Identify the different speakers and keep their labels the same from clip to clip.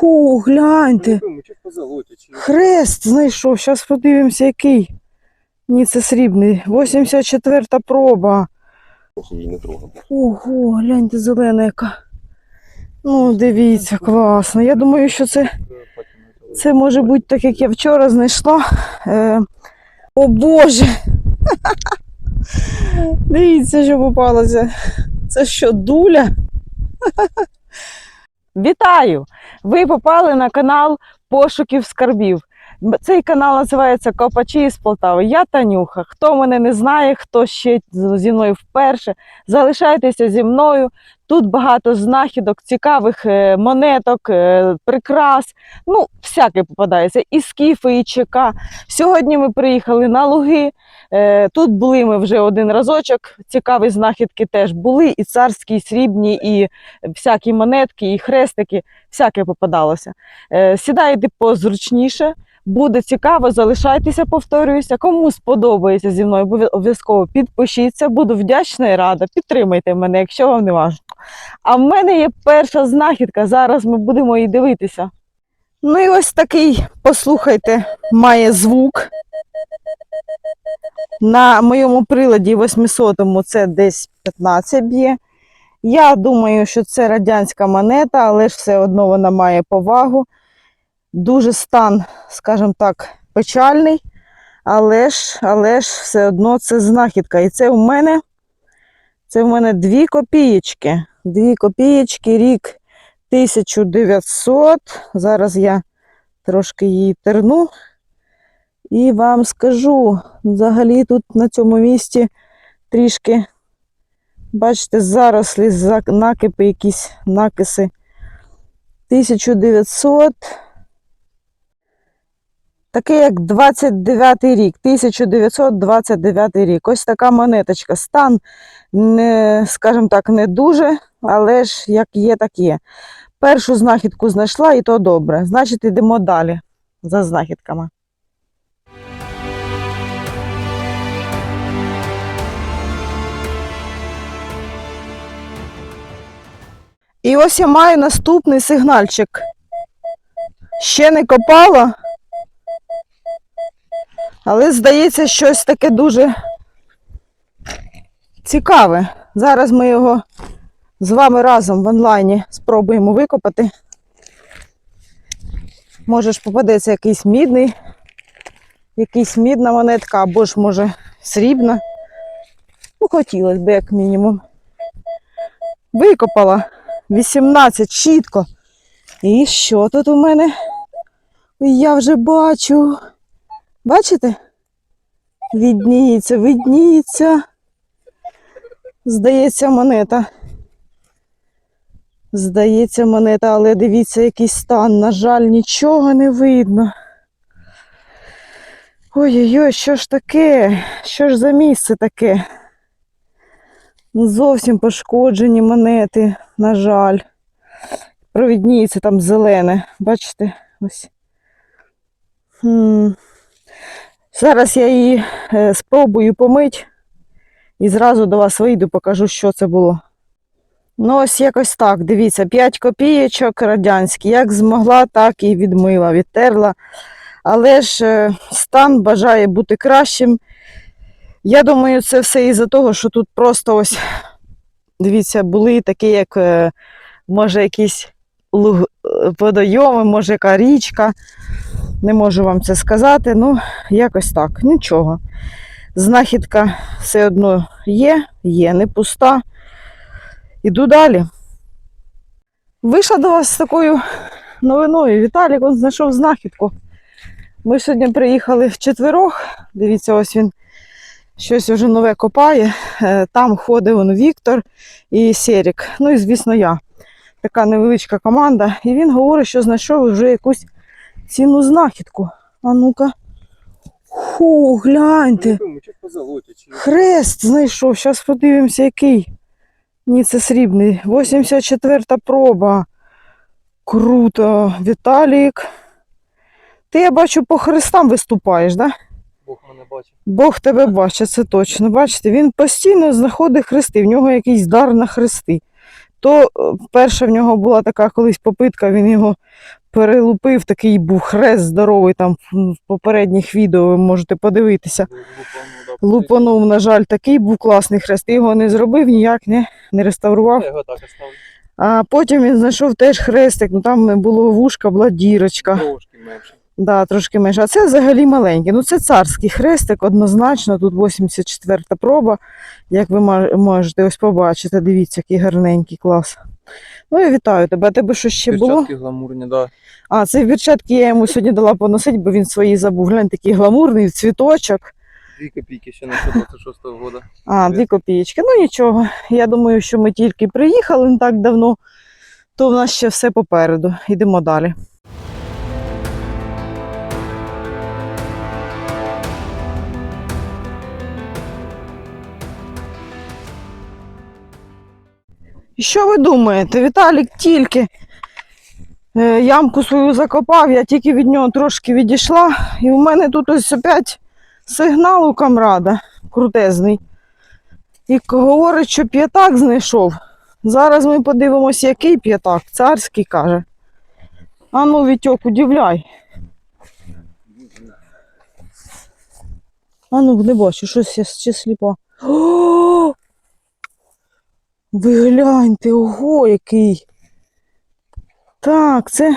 Speaker 1: Ху, гляньте. Хрест знайшов. Зараз подивимося, який. Ні, це срібний. 84
Speaker 2: та проба.
Speaker 1: Ого, гляньте, зелена яка. Ну, дивіться, класно. Я думаю, що це, це може бути так, як я вчора знайшла. Е, о Боже! Дивіться, що попалося. Це що, дуля? Вітаю! Ви попали на канал Пошуків скарбів. Цей канал називається Копачі з Полтави. Я Танюха. Хто мене не знає, хто ще зі мною вперше, залишайтеся зі мною. Тут багато знахідок, цікавих е, монеток, е, прикрас. Ну, всяке попадається. І скіфи, і ЧК. Сьогодні ми приїхали на луги. Е, Тут були ми вже один разочок. Цікаві знахідки теж були. І царські, і срібні, і всякі монетки, і хрестики, всяке попадалося. Сідайте позручніше. Буде цікаво, залишайтеся, повторююся. Кому сподобається зі мною, обов'я- обов'язково підпишіться. Буду вдячна і рада. Підтримайте мене, якщо вам не важко. А в мене є перша знахідка. Зараз ми будемо її дивитися. Ну і ось такий, послухайте, має звук. На моєму приладі 800-му це десь 15 б'є. Я думаю, що це радянська монета, але ж все одно вона має повагу. Дуже стан, скажімо так, печальний, але ж, але ж все одно це знахідка. І це в мене, це в мене дві копієчки. Дві копієчки, рік 1900. Зараз я трошки її терну. І вам скажу, взагалі тут на цьому місці трішки, бачите, зарослі, накипи, якісь накиси. 1900. Таке як 29 рік, 1929 рік. Ось така монеточка. Стан, не, скажімо так, не дуже, але ж як є, так є. Першу знахідку знайшла і то добре. Значить, йдемо далі за знахідками. І ось я маю наступний сигнальчик. Ще не копала, але здається, щось таке дуже цікаве. Зараз ми його з вами разом в онлайні спробуємо викопати. Може ж попадеться якийсь мідний, якийсь мідна монетка, або ж може срібна. Ну, хотілося б, як мінімум. Викопала 18 чітко. І що тут у мене? Я вже бачу. Бачите? Відніється, відніється. Здається, монета. Здається, монета, але дивіться, який стан. На жаль, нічого не видно. Ой-ой-ой, що ж таке? Що ж за місце таке? Ну, Зовсім пошкоджені монети, на жаль. Провідніється там зелене. Бачите? Ось. Хм. Зараз я її е, спробую помити і зразу до вас вийду, покажу, що це було. Ну, ось якось так. Дивіться, 5 копійочок радянські. Як змогла, так і відмила, відтерла. Але ж е, стан бажає бути кращим. Я думаю, це все із-за того, що тут просто ось, дивіться, були такі, як, е, може, якісь водойоми, може, яка річка. Не можу вам це сказати. Ну, якось так. Нічого. Знахідка все одно є, є, не пуста. Іду далі. Вийшла до вас з такою новиною. Віталік он знайшов знахідку. Ми сьогодні приїхали в четверох. Дивіться, ось він щось вже нове копає. Е, Там ходить он Віктор і Серік. Ну і, звісно, я. Така невеличка команда. І він говорить, що знайшов вже якусь цінну знахідку. А ну-ка. Ху, гляньте. Хрест знайшов. Зараз подивимося, який. Ні, це срібний. 84 проба. Круто. Віталік. Ти, я бачу, по хрестам виступаєш, так? Да?
Speaker 2: Бог мене бачить.
Speaker 1: Бог тебе бачить, це точно. Бачите, він постійно знаходить хрести, в нього якийсь дар на хрести. То е, перша в нього була така колись попитка, він його перелупив, такий був хрест здоровий, там в попередніх відео ви можете подивитися. Лупанув, на жаль, такий був класний хрест. Ти його не зробив, ніяк не, не реставрував.
Speaker 2: Я його так оставлю.
Speaker 1: А потім він знайшов теж хрестик, ну там було вушка, була дірочка.
Speaker 2: Трошки менше.
Speaker 1: Да, трошки менше. А це взагалі маленький. Ну, це царський хрестик, однозначно. Тут 84 проба. Як ви можете ось побачити, дивіться, який гарненький клас. Ну і вітаю тебе. А тебе що ще було?
Speaker 2: Перчатки гламурні, да.
Speaker 1: А, це перчатки я йому сьогодні дала поносити, бо він свої забув. Глянь, такий гламурний, в цвіточок.
Speaker 2: Дві копійки ще на 26-го года.
Speaker 1: А, дві копійки. Ну нічого. Я думаю, що ми тільки приїхали не так давно, то в нас ще все попереду. Йдемо далі. І що ви думаєте? Віталік тільки е, ямку свою закопав, я тільки від нього трошки відійшла, і в мене тут ось опять сигнал у камрада крутезний. І говорить, що п'ятак знайшов. Зараз ми подивимося, який п'ятак. Царський каже. А ну, Вітьок, удивляй. А ну, не бачу, щось я ще сліпа. Ви гляньте, ого, який. Так, це.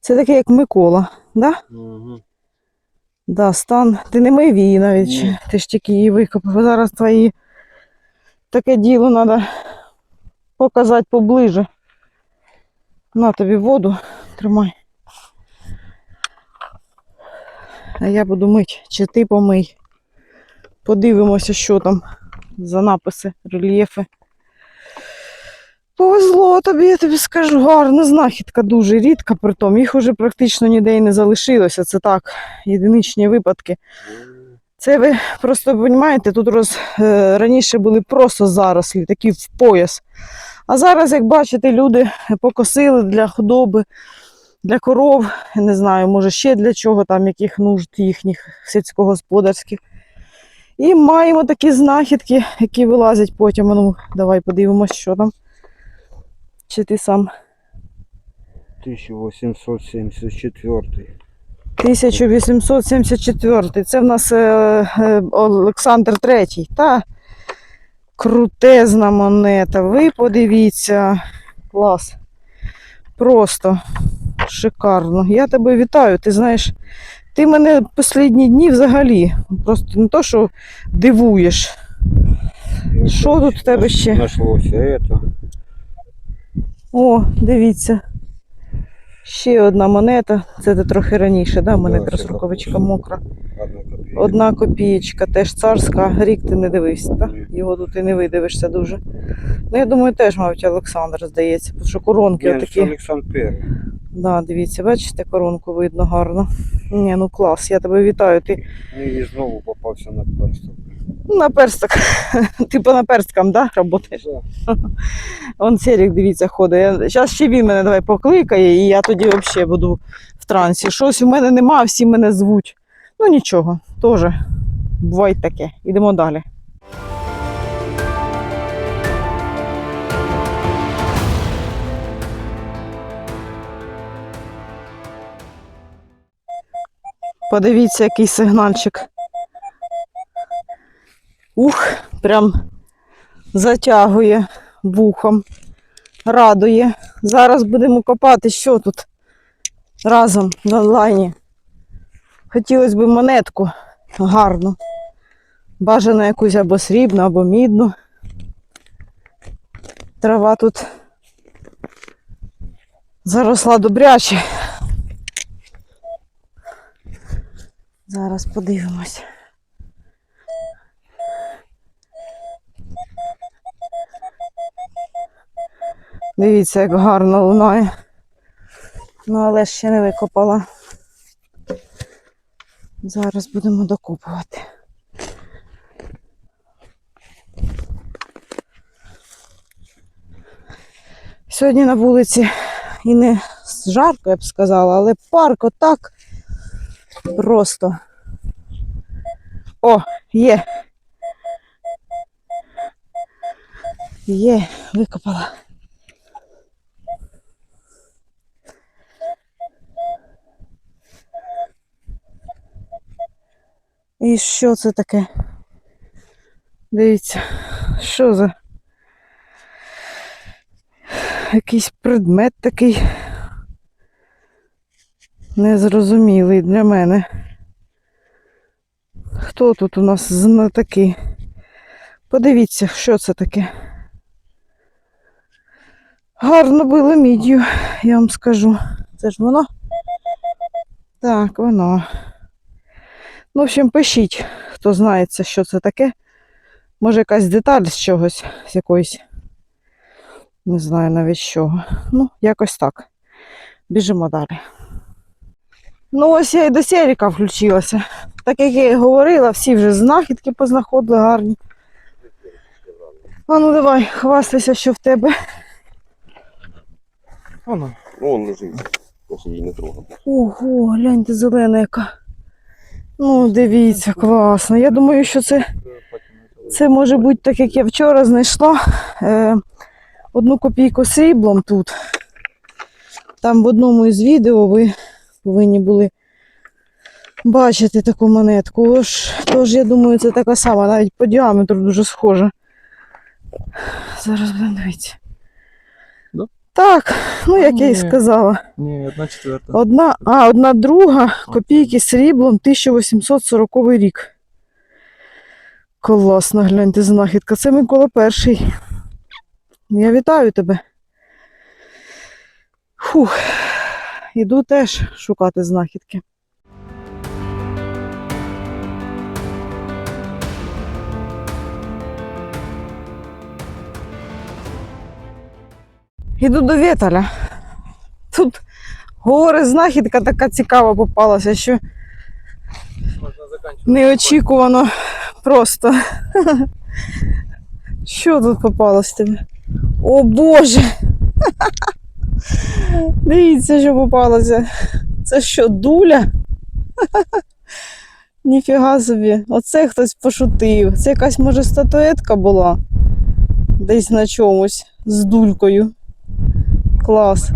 Speaker 1: Це таке, як Микола, да?
Speaker 2: Угу.
Speaker 1: Да, стан. Ти не мив її навіть.
Speaker 2: Ні.
Speaker 1: Ти ж тільки її викопав. Зараз твої таке діло треба показати поближе. На тобі воду, тримай. А я буду мить, чи ти помий. Подивимося, що там за написи, рельєфи. Повезло тобі, я тобі скажу, гарна знахідка, дуже рідка, притом їх уже практично ніде і не залишилося. Це так, єдиничні випадки. Це ви просто розумієте, тут роз, е, раніше були просто зарослі, такі в пояс. А зараз, як бачите, люди покосили для худоби, для коров, не знаю, може ще для чого, там яких нужд їхніх сільськогосподарських. І маємо такі знахідки, які вилазять потім. Ну, давай подивимось, що там. Чи ти сам
Speaker 3: 1874.
Speaker 1: 1874. Це в нас е, е, Олександр III. Та крутезна монета. Ви подивіться. Клас. Просто шикарно. Я тебе вітаю. Ти знаєш, ти мене останні дні взагалі. Просто не то, що дивуєш. Що тут в тебе ще?
Speaker 3: Нашлося это.
Speaker 1: О, дивіться. Ще одна монета. Це ти трохи раніше, да?
Speaker 3: Це
Speaker 1: рукавичка мокра.
Speaker 3: Одна.
Speaker 1: Копієчка, теж царська, рік ти не дивився, так? Його тут і не видивишся дуже. Ну, я думаю, теж, мабуть, Олександр, здається, тому що коронки
Speaker 3: Ні, це
Speaker 1: отакі.
Speaker 3: Олександр Перший.
Speaker 1: Да, дивіться, бачите, коронку видно гарно. Ні, ну клас, я тебе вітаю. Ти
Speaker 3: Ну і знову попався на персток.
Speaker 1: ну, на персток, Ти на персткам, да, працюєш?
Speaker 3: Да.
Speaker 1: Он Серік, дивіться, ходить. Зараз ще він мене давай покликає, і я тоді взагалі буду в трансі. Щось у мене нема, всі мене звуть. Ну нічого, теж буває таке. Ідемо далі. Подивіться, який сигнальчик. Ух, прям затягує вухом, радує. Зараз будемо копати, що тут разом в онлайні. Хотілося б монетку гарну. Бажано якусь або срібну, або мідну. Трава тут заросла добряче. Зараз подивимось. Дивіться, як гарно лунає. Ну, але ще не викопала. Зараз будемо докопувати. Сьогодні на вулиці і не жарко, я б сказала, але парко так Просто. О, є. Є, викопала. І що це таке? Дивіться, що за якийсь предмет такий незрозумілий для мене. Хто тут у нас знатоки? Подивіться, що це таке. Гарно було мідію, я вам скажу. Це ж воно? Так, воно. Ну, в общем, пишіть, хто знається, що це таке. Може, якась деталь з чогось, з якоїсь. Не знаю навіть з чого. Ну, якось так. Біжимо далі. Ну, ось я і до Серіка включилася. Так як я і говорила, всі вже знахідки познаходили гарні. А ну давай, хвастайся, що в тебе.
Speaker 2: Воно.
Speaker 4: Вон лежить. Ось її не трогав.
Speaker 1: Ого, гляньте, зелена яка. Ну, дивіться, класно. Я думаю, що це, це може бути так, як я вчора знайшла е, одну копійку сріблом тут. Там в одному із відео ви повинні були бачити таку монетку. Ож, тож, я думаю, це така сама, навіть по діаметру дуже схожа. Зараз будемо дивитися.
Speaker 2: Да?
Speaker 1: Так, ну як я і сказала.
Speaker 2: Ні, одна четверта.
Speaker 1: Одна, а, одна друга копійки сріблом 1840 рік. Класно, гляньте, знахідка. Це Микола перший. Я вітаю тебе. Фух. Іду теж шукати знахідки. Іду до Віталя. Тут Говори, знахідка така цікава попалася, що неочікувано просто. Що тут попалось тобі? О Боже! Дивіться, що попалося. Це що, дуля? Ніфіга собі. Оце хтось пошутив. Це якась, може, статуетка була десь на чомусь з дулькою. Клас.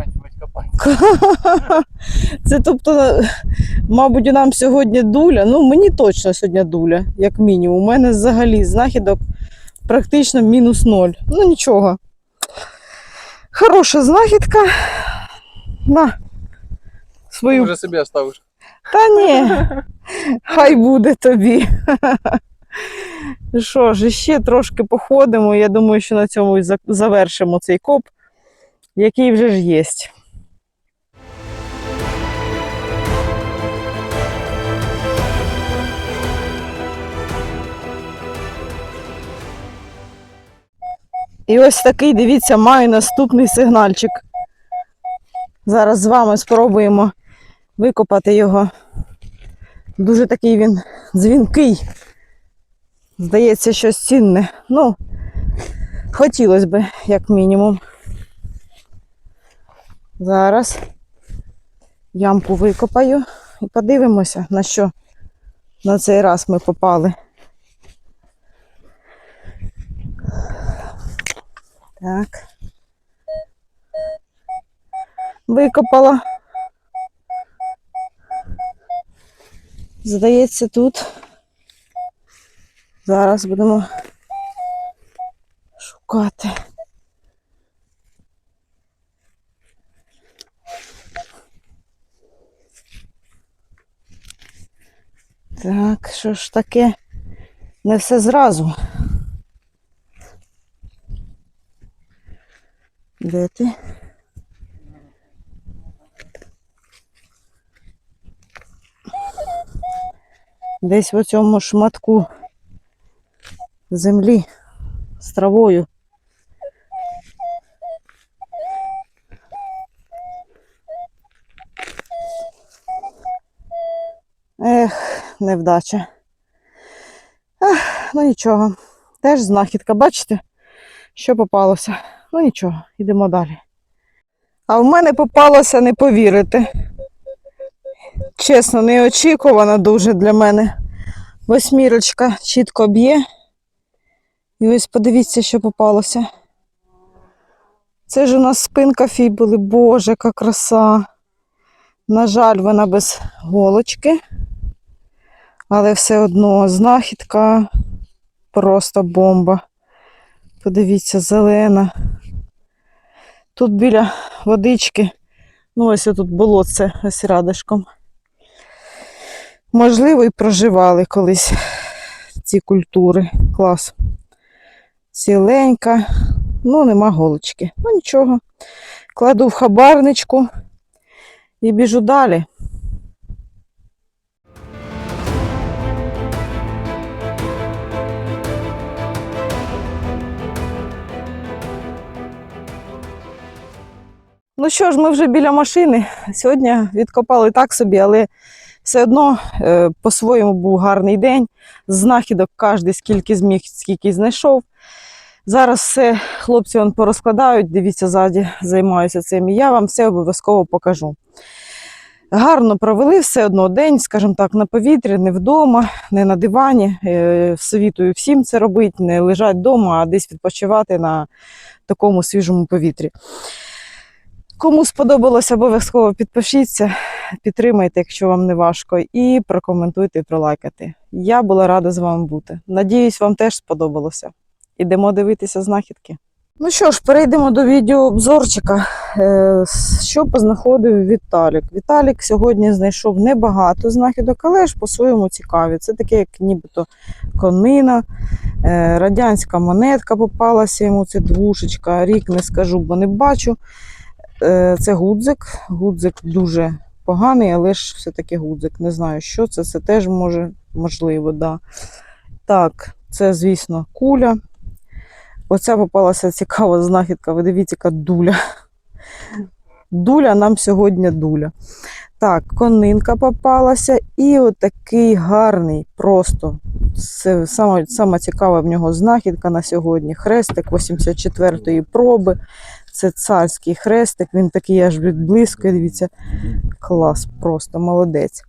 Speaker 1: Це тобто, мабуть, нам сьогодні дуля. Ну, мені точно сьогодні дуля, як мінімум. У мене взагалі знахідок практично мінус ноль. Ну нічого. Хороша знахідка. На. Свою.
Speaker 2: Вже собі оставиш.
Speaker 1: Та ні. Хай буде тобі. Що ж, ще трошки походимо. Я думаю, що на цьому і завершимо цей коп, який вже ж є. І ось такий, дивіться, маю наступний сигнальчик. Зараз з вами спробуємо викопати його. Дуже такий він дзвінкий. Здається, щось цінне. Ну, хотілося б, як мінімум. Зараз ямку викопаю і подивимося, на що на цей раз ми попали. Так. Викопала. Здається, тут. Зараз будемо шукати. Так, що ж таке? Не все зразу. Де ти? Десь в цьому шматку землі з травою. Ех, невдача. Ах, ну нічого. Теж знахідка, бачите, що попалося. Ну нічого, йдемо далі. А в мене попалося, не повірите. Чесно, неочікувано дуже для мене. Восьмірочка чітко б'є. І ось подивіться, що попалося. Це ж у нас спинка фібули. Боже, яка краса. На жаль, вона без голочки. Але все одно знахідка просто бомба. Подивіться, зелена. Тут біля водички, ну ось тут болотце ось рядишком. Можливо, і проживали колись ці культури. Клас. Ціленька, ну нема голочки. Ну нічого. Кладу в хабарничку і біжу далі. Ну що ж, ми вже біля машини. Сьогодні відкопали так собі, але все одно е, по-своєму був гарний день. Знахідок кожен скільки зміг, скільки знайшов. Зараз все хлопці он порозкладають, дивіться, ззаді займаюся цим. І я вам все обов'язково покажу. Гарно провели все одно день, скажімо так, на повітрі, не вдома, не на дивані. Е, Совітую всім це робити, не лежати вдома, а десь відпочивати на такому свіжому повітрі. Кому сподобалося, обов'язково підпишіться, підтримайте, якщо вам не важко, і прокоментуйте і пролайкайте. Я була рада з вами бути. Надіюсь, вам теж сподобалося. Ідемо дивитися знахідки. Ну що ж, перейдемо до відеообзорчика. Е, Що познаходив Віталік? Віталік сьогодні знайшов небагато знахідок, але ж по-своєму цікаві. Це таке, як нібито конина, е, радянська монетка попалася йому, це двушечка. Рік не скажу, бо не бачу. Е, Це гудзик. Гудзик дуже поганий, але ж все-таки гудзик. Не знаю, що це. Це теж може, можливо, да. Так, це, звісно, куля. Оця попалася цікава знахідка. Ви дивіться, яка дуля. Дуля нам сьогодні дуля. Так, конинка попалася, і отакий гарний, просто сама цікава в нього знахідка на сьогодні. Хрестик 84-ї проби. Це царський хрестик, він такий аж близько, дивіться, клас, просто молодець.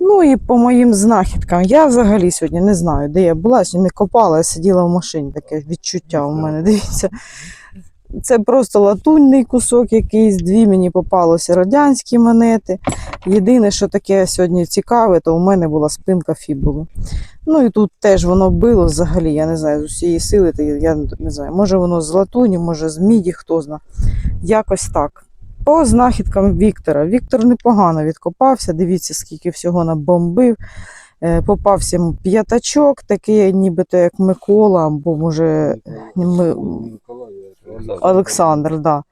Speaker 1: Ну і по моїм знахідкам, я взагалі сьогодні не знаю, де я була, сьогодні не копала, я сиділа в машині, таке відчуття у мене, дивіться. Це просто латунний кусок якийсь, дві мені попалося радянські монети. Єдине, що таке сьогодні цікаве, то у мене була спинка фібули. Ну і тут теж воно било взагалі, я не знаю, з усієї сили, я не знаю, може воно з латуні, може з міді, хто знає. Якось так. По знахідкам Віктора. Віктор непогано відкопався, дивіться, скільки всього набомбив. Е, Попався йому п'ятачок, такий нібито як Микола, або може Олександр, да.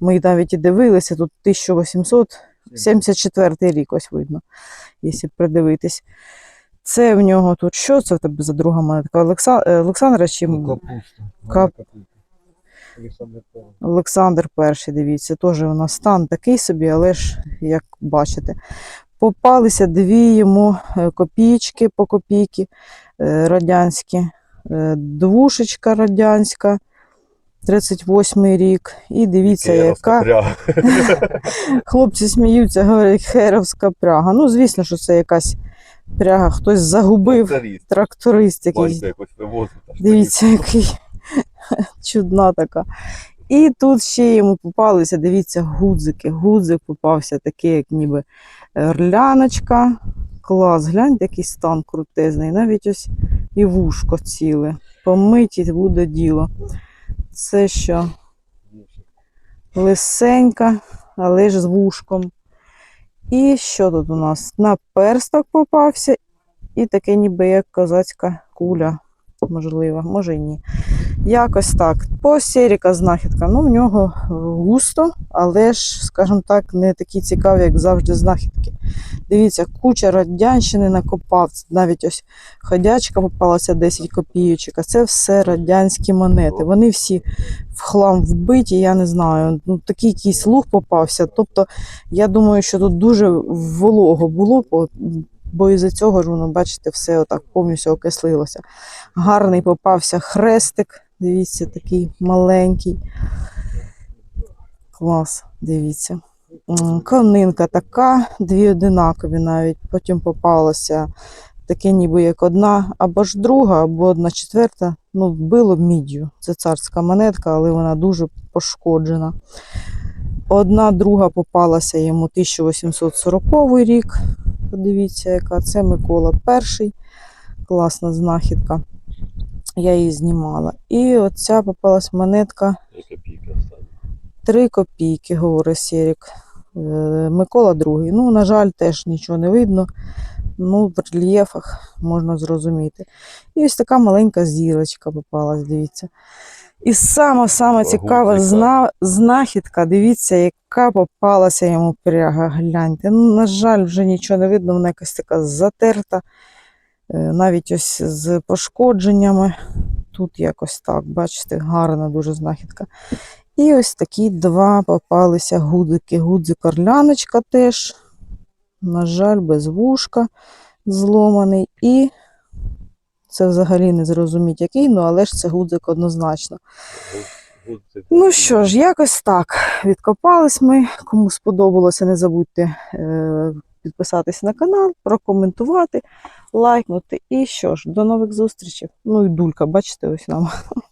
Speaker 1: Ми навіть і дивилися, тут 1874 рік, ось видно, якщо придивитись. Це в нього тут що це в тебе за друга монетка? Олекса... е, Олександра чи
Speaker 3: Капуста.
Speaker 1: Кап-
Speaker 3: Олександр
Speaker 1: перший, дивіться, теж у нас стан такий собі, але ж, як бачите, попалися дві йому е, копійки по копійки е, радянські, двушечка радянська, 38 рік. І дивіться, яка. Хлопці сміються, говорять, херовська пряга. Ну, звісно, що це якась пряга, хтось загубив, тракторист якийсь. Дивіться, який чудна така. І тут ще йому попалися, дивіться, гудзики. Гудзик попався такий, як ніби орляночка. Клас, гляньте, який стан крутезний. Навіть ось і вушко ціле. Помиті буде діло. Це що? Лисенька, але ж з вушком. І що тут у нас? Наперсток попався, і таке ніби як козацька куля. Можливо, може і ні. Якось так. По Серіка знахідка. Ну, в нього густо, але ж, скажімо так, не такі цікаві, як завжди, знахідки. Дивіться, куча радянщини накопав. Навіть ось ходячка попалася 10 копійочок, а це все радянські монети. Вони всі в хлам вбиті, я не знаю. Ну, такий якийсь луг попався. Тобто, я думаю, що тут дуже волого було, бо із-за цього ж воно, бачите, все отак повністю окислилося. Гарний попався хрестик. Дивіться, такий маленький. Клас, дивіться. Конинка така, дві одинакові навіть. Потім попалося таке, ніби як одна або ж друга, або одна четверта. Ну, вбило міддю. Це царська монетка, але вона дуже пошкоджена. Одна друга попалася йому 1840 рік. Подивіться, яка це Микола перший. Класна знахідка. Я її знімала. І оця попалась монетка
Speaker 4: Яка піка остання.
Speaker 1: 3 копійки, говорить Сєрік. Е, Микола другий. Ну, на жаль, теж нічого не видно. Ну, в рельєфах можна зрозуміти. І ось така маленька зірочка попалась, дивіться. І сама-сама цікава зна... знахідка, дивіться, яка попалася йому пряга. Гляньте. Ну, на жаль, вже нічого не видно, вона якась така затерта, навіть ось з пошкодженнями. Тут якось так, бачите, гарна дуже знахідка. І ось такі два попалися гудзики. Гудзик орляночка теж, на жаль, без вушка зломаний. І це взагалі не зрозуміть який, ну але ж це гудзик однозначно.
Speaker 4: Гудзик.
Speaker 1: Ну що ж, якось так. Відкопались ми. Кому сподобалося, не забудьте е, підписатись на канал, прокоментувати, лайкнути. І що ж, до нових зустрічей. Ну і дулька, бачите, ось нам